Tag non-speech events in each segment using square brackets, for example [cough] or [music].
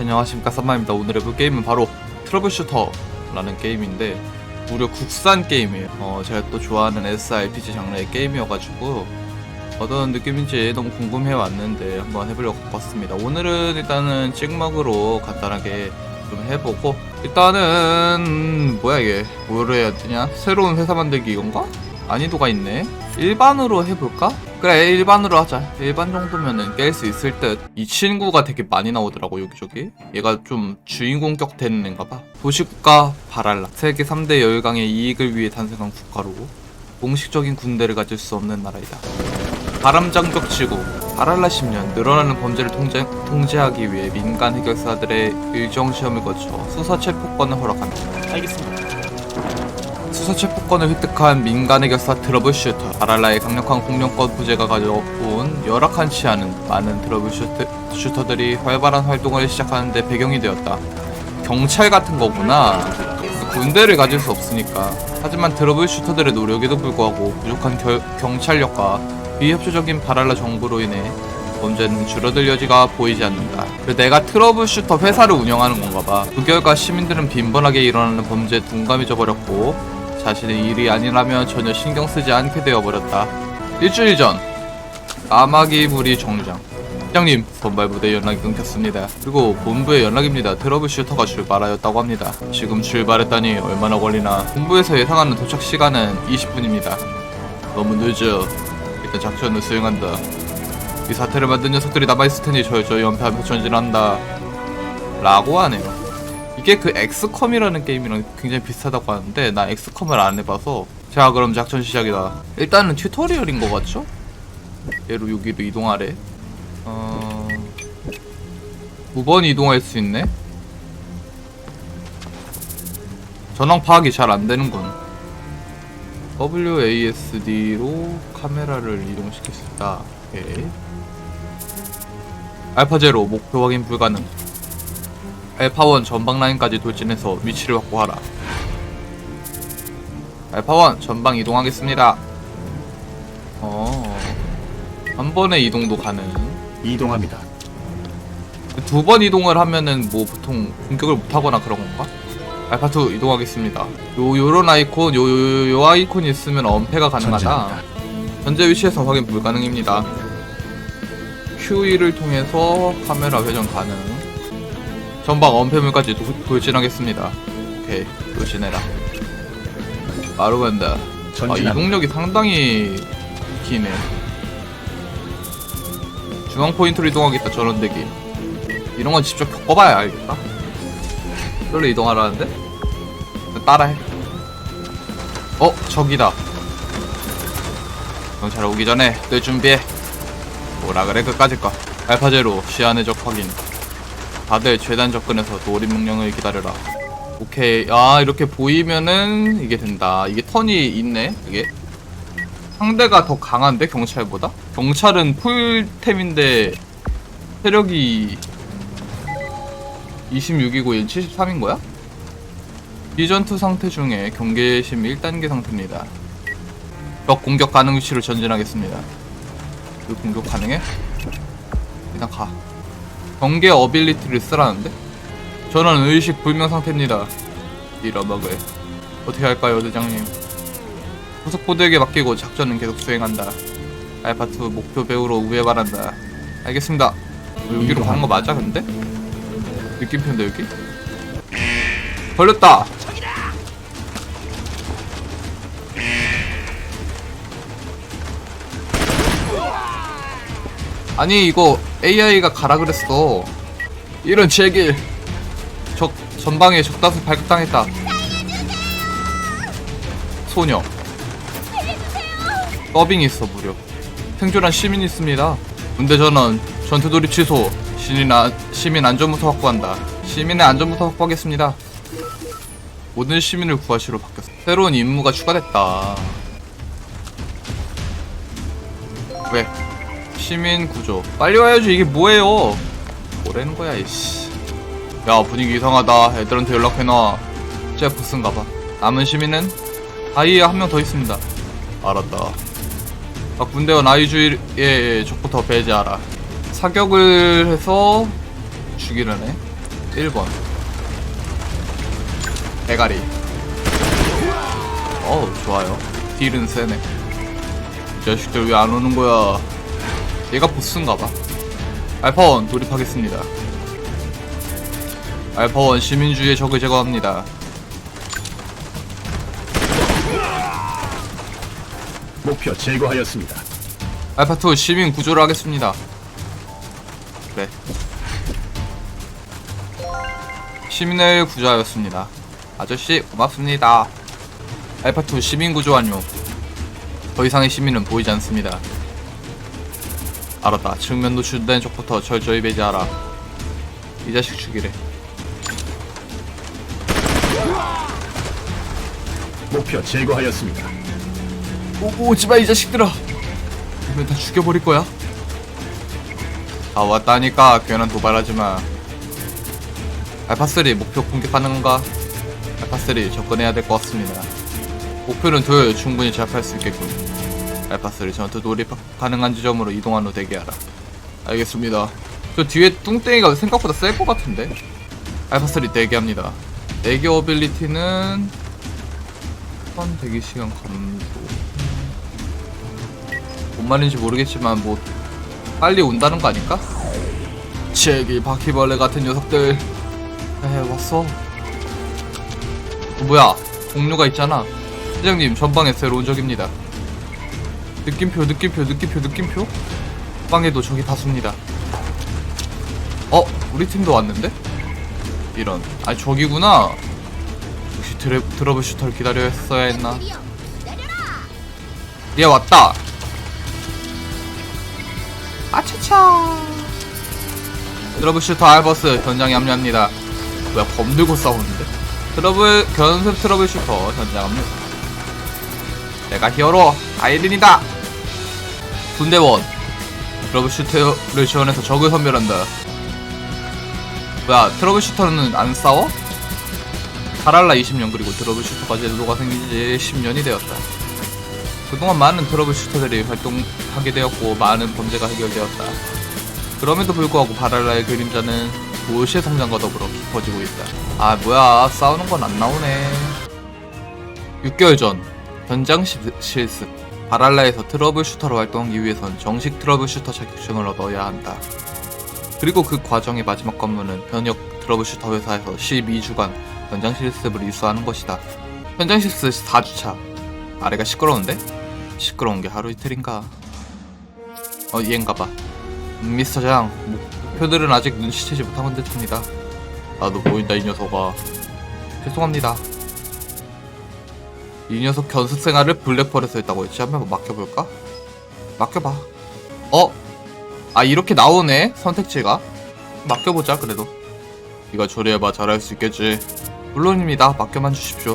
안녕하십니까 쌈마입니다. 오늘 해볼 게임은 바로 트러블슈터라는 게임인데 무려 국산 게임이에요. 어, 제가 또 좋아하는 SRPG 장르의 게임이어가지고 어떤 느낌인지 너무 궁금해 왔는데 한번 해보려고 갖고 왔습니다. 오늘은 일단은 찍먹으로 간단하게 좀 해보고 일단은 뭐야 이게? 뭐를 해야 되냐? 새로운 회사 만들기 이건가? 난이도가 있네. 일반으로 해볼까? 그래 일반으로 하자. 일반 정도면은 깰 수 있을 듯. 이 친구가 되게 많이 나오더라고 여기저기. 얘가 좀 주인공격 되는 애인가 봐. 도시국가 바랄라. 세계 3대 열강의 이익을 위해 탄생한 국가로 공식적인 군대를 가질 수 없는 나라이다. 바람장벽 지구 바랄라 10년 늘어나는 범죄를 통제, 통제하기 위해 민간 해결사들의 일정 시험을 거쳐 수사 체포권을 허락한다. 알겠습니다. 수사 체포권을 획득한 민간 해결사 트러블 슈터 바랄라의 강력한 공룡권 부재가 가져온 열악한 치안은 많은 트러블 슈터, 슈터들이 활발한 활동을 시작하는데 배경이 되었다 경찰 같은 거구나 군대를 가질 수 없으니까 하지만 트러블 슈터들의 노력에도 불구하고 부족한 결- 경찰력과 비협조적인 바랄라 정부로 인해 범죄는 줄어들 여지가 보이지 않는다. 내가 트러블 슈터 회사를 운영하는 건가 봐. 그 결과 시민들은 빈번하게 일어나는 범죄에 둔감해져 버렸고 자신의 일이 아니라면 전혀 신경 쓰지 않게 되어 버렸다. 일주일 전 까마귀 부리 정장. 부장님, 선발부대 연락이 끊겼습니다. 그리고 본부의 연락입니다. 트러블 슈터가 출발하였다고 합니다. 지금 출발했다니 얼마나 걸리나. 본부에서 예상하는 도착 시간은 20분입니다. 너무 늦어. 일단 작전을 수행한다. 이 사태를 만든 녀석들이 남아있을 테니 저저 연패하며 전진한다. 라고 하네요. 이게 그 엑스컴이라는 게임이랑 굉장히 비슷하다고 하는데 나 엑스컴을 안 해봐서 자 그럼 작전 시작이다. 일단은 튜토리얼인 것 같죠? 얘로 여기로 이동하래. 어... 9번 이동할 수 있네? 전황 파악이 잘 안 되는군. WASD로 카메라를 있다. 오케이. 알파 제로 목표 확인 불가능. 알파1 전방 라인까지 돌진해서 위치를 확보하라. 알파1 전방 이동하겠습니다. 어. 한 번의 이동도 가능. 이동합니다. 두 번 이동을 하면은 뭐 보통 공격을 못 하거나 그런 건가? 알파2 이동하겠습니다. 요 요런 아이콘 요 요 요 아이콘이 있으면 엄폐가 가능하다. 현재 위치에서 확인 불가능입니다. Q2를 통해서 카메라 회전 가능. 전방 엄폐물까지 도, 돌진하겠습니다. 오케이, 돌진해라. 바로 간다. 아. 이동력이 상당히 기네. 중앙 포인트로 이동하겠다, 전원대기. 이런 건 직접 겪어봐야 알겠다. 이걸로 이동하라는데? 따라해. 어, 저기다. 경찰 오기 전에 늘 준비해. 뭐라 그래 끝까지 거. 알파제로 시야 내적 확인. 다들 최단 접근해서 도림 명령을 기다려라. 오케이. 아 이렇게 보이면은 이게 된다. 이게 턴이 있네. 이게 상대가 더 강한데 경찰보다? 경찰은 풀템인데 체력이 26이고 얘 73인 거야? 비전투 상태 중에 경계심 1단계 상태입니다. 적 공격 가능 위치로 전진하겠습니다. 그 공격 가능해? 일단 가. 경계 어빌리티를 쓰라는데? 저는 의식 불명 상태입니다. 잃어먹을. 어떻게 할까요, 대장님? 후속보드에게 맡기고 작전은 계속 수행한다. 알파2 목표 배우로 우회 바란다. 알겠습니다. 어, 여기로 가는 거 맞아, 근데? 느낌표인데, 여기? 걸렸다! 아니 이거 AI가 가라 그랬어. 이런 제길 적 전방에 적다수 발각당했다. 소녀. 더빙 있어 무려. 생존한 시민 있습니다. 군대 전원 전투돌이 취소. 시민, 아, 시민 안전부터 확보한다. 시민의 안전부터 확보하겠습니다. 모든 시민을 구하시로 바뀌었어. 새로운 임무가 추가됐다. 왜? 시민 구조. 빨리 와야지 이게 뭐예요? 뭐라는 거야 이씨. 야 분위기 이상하다. 애들한테 연락해놔. 부스인가봐. 남은 시민은 아이에 한 명 더 있습니다. 알았다. 아, 군대원 아이주의에 적부터 배제하라. 사격을 해서 죽이려네. 1번 대가리 어우 좋아요 딜은 세네 이 자식들 왜 안 오는 거야 얘가 보스인가봐. 알파원 돌입하겠습니다. 알파원 시민주의의 적을 제거합니다. 목표 제거하였습니다. 알파2 시민 구조를 하겠습니다. 그래 시민을 구조하였습니다. 아저씨 고맙습니다. 알파2 시민 구조 완료. 더 이상의 시민은 보이지 않습니다 알았다. 측면 노출된 적부터 철저히 배제하라. 이 자식 죽이래. 목표 제거하였습니다. 오, 오지마 이 자식들아. 이러면 다 죽여버릴 거야. 아 왔다니까 괜한 도발하지 마. 알파3 목표 공격하는 건가? 알파3 접근해야 될 것 같습니다. 목표는 둘 충분히 제압할 수 있겠군 알파3 전투 돌입 가능한 지점으로 이동한 후 대기하라. 알겠습니다. 저 뒤에 뚱땡이가 생각보다 셀 것 같은데? 알파3 대기합니다. 대기 어빌리티는 선 대기 시간 감소. 뭔 말인지 모르겠지만 뭐 빨리 온다는 거 아닐까? 제기 바퀴벌레 같은 녀석들. 에 왔어? 어, 뭐야? 동료가 있잖아. 회장님 전방에 새로운 적입니다 느낌표 느낌표 느낌표 느낌표? 방에도 적이 다수입니다. 어? 우리 팀도 왔는데? 이런. 아 저기구나. 역시 드래, 드러블 슈터를 기다려 했어야 했나? 얘 왔다. 아차차. 트러블 슈터 알버스. 현장에 합류합니다. 뭐야 검 들고 싸우는데? 트러블 견습 트러블 슈터. 현장 합류 내가 히어로 아이린이다 군대원 트러블 슈터를 지원해서 적을 선별한다 뭐야 트러블 슈터는 안 싸워? 파랄라 20년 그리고 트러블 슈터가 제도가 생긴 지 10년이 되었다 그동안 많은 트러블 슈터들이 활동하게 되었고 많은 범죄가 해결되었다. 그럼에도 불구하고 바랄라의 그림자는 무엇의 성장과 더불어 깊어지고 있다. 아 뭐야 싸우는 건 안 나오네. 6개월 전 현장 시- 실습 바랄라에서 트러블 슈터로 활동하기 위해선 정식 트러블 슈터 자격증을 얻어야 한다. 그리고 그 과정의 마지막 관문은 현역 트러블 슈터 회사에서 12주간 현장 실습을 이수하는 것이다. 현장 실습 4주차. 아래가 시끄러운데? 시끄러운 게 하루 이틀인가? 어, 얘인가 봐. 음, 미스터 장, 목표들은 아직 눈치채지 못한 듯합니다. 나도 보인다, 이 녀석아. 죄송합니다. 이 녀석 견습 생활을 블랙펄에서 했다고 했지? 한번 맡겨볼까? 맡겨봐. 어? 아, 이렇게 나오네? 선택지가? 맡겨보자, 그래도. 네가 조리해봐 잘할 수 있겠지. 물론입니다. 맡겨만 주십시오.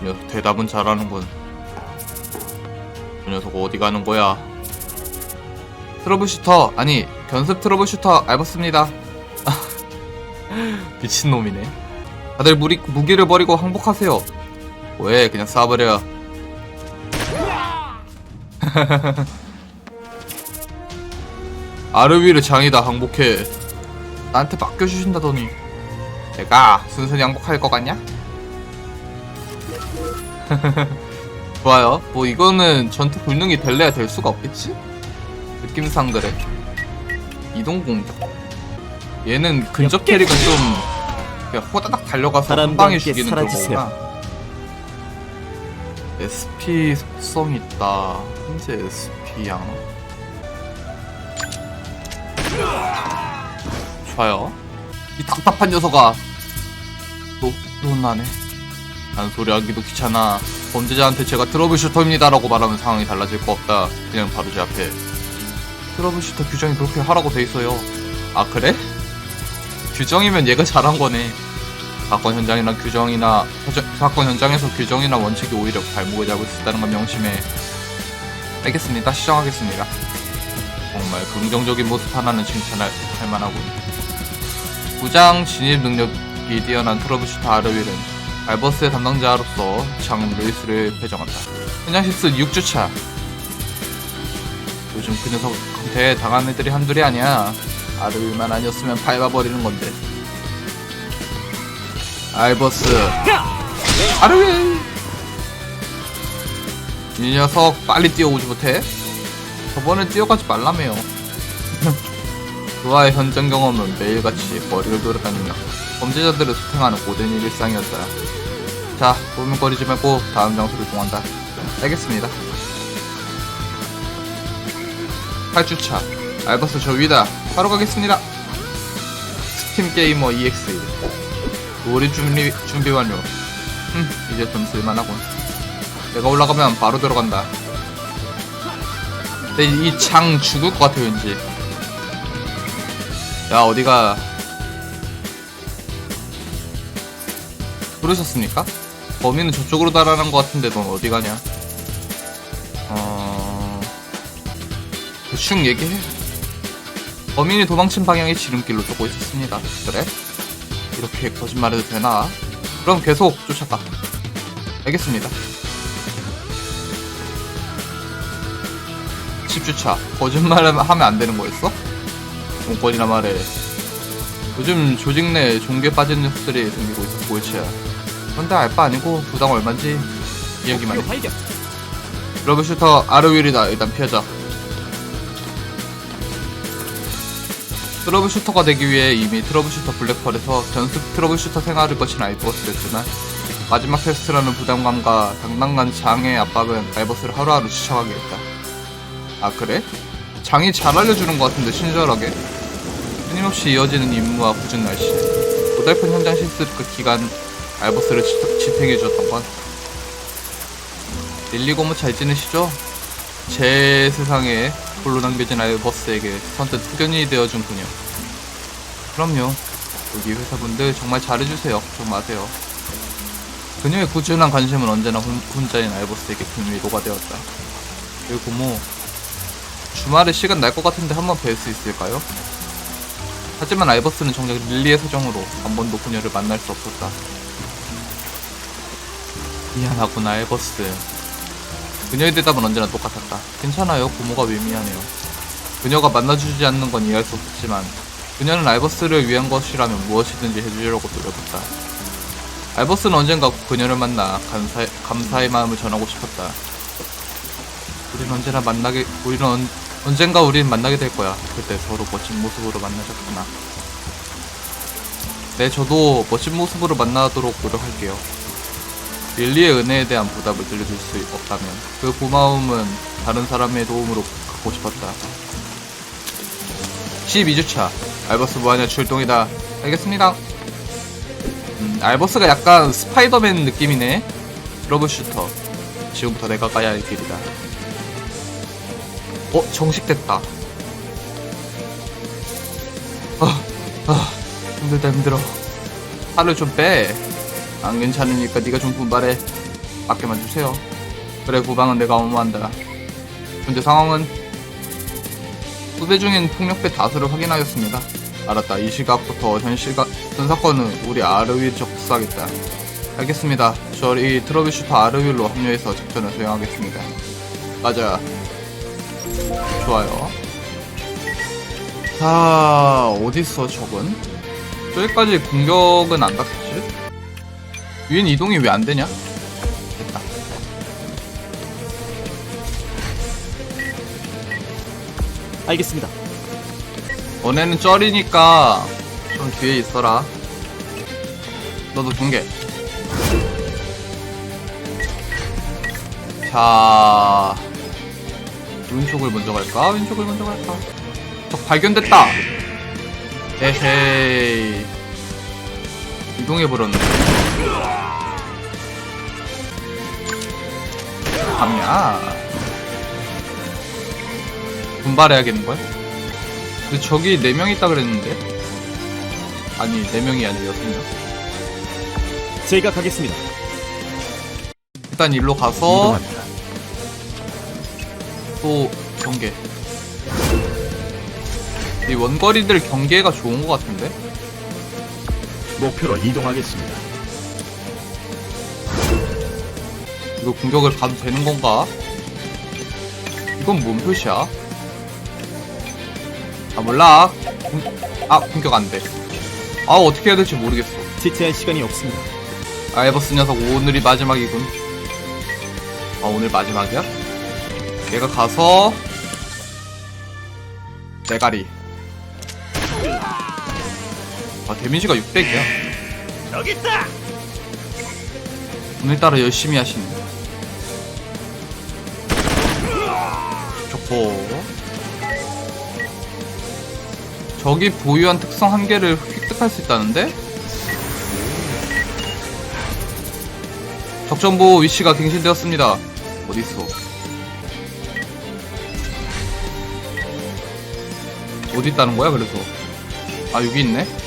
이 녀석 대답은 잘하는군. 그 녀석 어디 가는 거야? 트러블슈터 아니 견습 트러블슈터 알았습니다. [laughs] 미친놈이네. 다들 무리, 무기를 버리고 항복하세요. 왜 그냥 쏴버려. [laughs] 아르비르 장이다 항복해. 나한테 맡겨주신다더니 내가 순순히 항복할 것 같냐? [laughs] 좋아요. 뭐 이거는 전투 불능이 될래야 될 수가 없겠지? 느낌상 그래. 이동 공격. 얘는 근접 캐릭은 좀 그냥 호다닥 달려가서 한 방에 죽이는 그런. 거구나. SP 속성 있다. 현재 SP양. 좋아요. 이 답답한 녀석아. 너, 논나네. 난 소리하기도 귀찮아. 범죄자한테 제가 트러블 슈터입니다라고 말하면 상황이 달라질 거 없다. 그냥 바로 제 앞에 트러블 슈터 규정이 그렇게 하라고 돼 있어요. 아 그래? 규정이면 얘가 잘한 거네. 사건 현장이나 규정이나 사건 현장에서 규정이나 원칙이 오히려 발목을 잡을 수 있다는 건 명심해. 알겠습니다. 시정하겠습니다. 정말 긍정적인 모습 하나는 칭찬할 할 만하군. 부장 진입 능력이 뛰어난 트러블 슈터 아르윌은 알버스의 담당자로서 장 루이스를 배정한다. 현장 실습 6주차. 요즘 그 녀석한테 당한 애들이 한둘이 아니야. 아르윌만 아니었으면 밟아버리는 건데. 알버스. 아르웨 이! 녀석 빨리 뛰어오지 못해? 저번에 뛰어가지 말라며요. [laughs] 그와의 현장 경험은 매일같이 머리를 돌아다니며 범죄자들을 소탕하는 고된 일상이었다. 자 고민거리지 말고 다음 장소를 이동한다. 알겠습니다. 8주차. 알버스 저 위다. 바로 가겠습니다. 스팀 게이머 EX 우리 준비, 준비 완료. 흠 이제 좀 쓸만하군. 내가 올라가면 바로 들어간다. 근데 이장 죽을 것 같아 왠지. 야 어디가? 부르셨습니까? 범인은 저쪽으로 달아난 것 같은데 넌 어디 가냐? 어... 대충 얘기해. 범인이 도망친 방향의 지름길로 쫓고 있었습니다. 그래? 이렇게 거짓말해도 되나? 그럼 계속 쫓아가. 알겠습니다. 10주차. 거짓말을 하면 안 되는 거였어? 용건이나 말해. 요즘 조직 내 종교에 빠진 녀석들이 생기고 있어. 골치야. 그런데 알 바 아니고 부당 얼만지 이야기만 해. 러브슈터 아르윌이다. 일단 피하자 트러블슈터가 되기 위해 이미 트러블슈터 블랙펄에서 전습 트러블슈터 생활을 거친 알버스였지만 마지막 테스트라는 부담감과 당당한 장의 압박은 알버스를 하루하루 지쳐가게 했다 아 그래? 장이 잘 알려주는 것 같은데 친절하게 끊임없이 이어지는 임무와 굳은 날씨 고달픈 현장 실습 그 기간 알버스를 지- 지탱해주었던 건 릴리 고모 잘 지내시죠? 제 세상에 홀로 남겨진 알버스에게 선뜻 후견이 되어준 그녀. 그럼요. 여기 회사분들 정말 잘해주세요. 걱정 마세요. 그녀의 꾸준한 관심은 언제나 혼, 혼자인 알버스에게 큰 위로가 되었다. 그리고 고모, 주말에 시간 날 것 같은데 한번 뵐 수 있을까요? 하지만 알버스는 정작 릴리의 사정으로 한 번도 그녀를 만날 수 없었다. 미안하구나, 알버스. 그녀의 대답은 언제나 똑같았다. 괜찮아요. 고모가 왜 미안해요. 그녀가 만나주지 않는 건 이해할 수 없었지만 그녀는 알버스를 위한 것이라면 무엇이든지 해주려고 노력했다. 알버스는 언젠가 그녀를 만나 감사, 감사의 마음을 전하고 싶었다. 우린 언제나 만나게, 우리는 언, 언젠가 우린 만나게 될 거야. 그때 서로 멋진 모습으로 만나셨구나. 네, 저도 멋진 모습으로 만나도록 노력할게요. 릴리의 은혜에 대한 보답을 들려줄 수 없다면 그 고마움은 다른 사람의 도움으로 갖고 싶었다. 12주차 알버스 무한의 출동이다. 알겠습니다. 음, 알버스가 약간 스파이더맨 느낌이네. 트러블슈터. 지금부터 내가 가야 할 길이다. 어, 정식됐다. 아, 아, 힘들다 힘들어. 살을 좀 빼. 안 괜찮으니까 네가 좀 분발해. 맡겨만 주세요. 그래 구방은 내가 업무한다. 현재 상황은 후배 중인 폭력배 다수를 확인하였습니다. 알았다. 이 시각부터 현 시각 현 사건은 우리 아르윌 접수하겠다. 알겠습니다. 저희 트러블슈터 아르윌로 합류해서 작전을 수행하겠습니다. 맞아. 좋아요. 자 어딨어 적은? 저기까지 공격은 안 닿 위엔 이동이 왜 안 되냐? 됐다. 알겠습니다. 너네는 쩔이니까 좀 뒤에 있어라. 너도 중계. 자, 왼쪽을 먼저 갈까? 왼쪽을 먼저 갈까? 적 발견됐다. 에헤이. 이동해버렸네. 감야. 분발해야겠는걸? 근데 저기 4명 있다 그랬는데? 아니 4명이 아니라 6명 제가 가겠습니다. 일단 일로 가서 이동합니다. 또 경계 이 원거리들 경계가 좋은 것 같은데? 목표로 이동하겠습니다. 이거 공격을 가도 되는 건가? 이건 뭔 표시야? 아 몰라 공- 아 공격 안 돼 아 어떻게 해야 될지 모르겠어 지체할 시간이 없습니다. 알버스 녀석 오늘이 마지막이군. 아 오늘 마지막이야? 얘가 가서 대가리. 아 데미지가 600이야. 여기 있다. 오늘따라 열심히 하시네. 좋고. 적이 보유한 특성 한 개를 획득할 수 있다는데? 적정보 위치가 갱신되었습니다. 어딨어? 어디 있다는 거야, 그래서? 아, 여기 있네?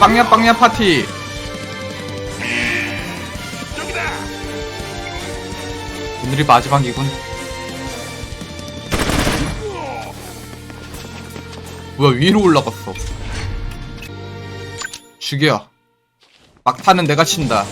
빵야 빵야 파티! 오늘이 마지막이군. 뭐야, 위로 올라갔어. 죽여. 막타는 내가 친다.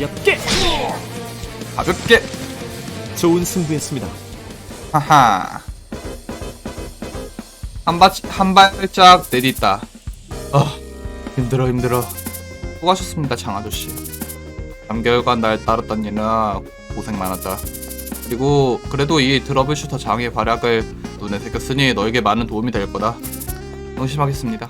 엽게 가볍게. 좋은 승부였습니다. 하하. 한, 바, 한 발짝 내딛다. 아, 힘들어, 힘들어. 수고하셨습니다, 장 아저씨. 3개월간 날 따랐던 일은 고생 많았다. 그리고, 그래도 이 드러블 슈터 장의 발약을 눈에 새겼으니 너에게 많은 도움이 될 거다. 명심하겠습니다.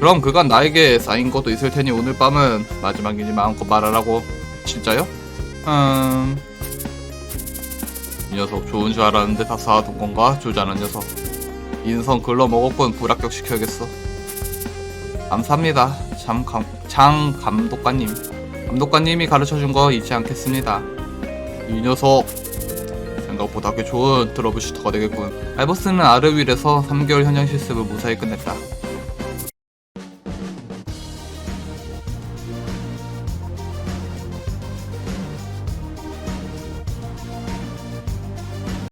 그럼 그간 나에게 쌓인 것도 있을 테니 오늘 밤은 마지막이니 마음껏 말하라고. 진짜요? 음, 이 녀석 좋은 줄 알았는데 다 쌓아둔 건가? 조자는 녀석. 인성 글러 먹었군 불합격 시켜야겠어. 감사합니다. 장, 감, 장 감독관님. 감독관님이 가르쳐준 거 잊지 않겠습니다. 이 녀석 생각보다 꽤 좋은 드러블 슈터가 되겠군. 알버스는 아르윌에서 3개월 현장 실습을 무사히 끝냈다.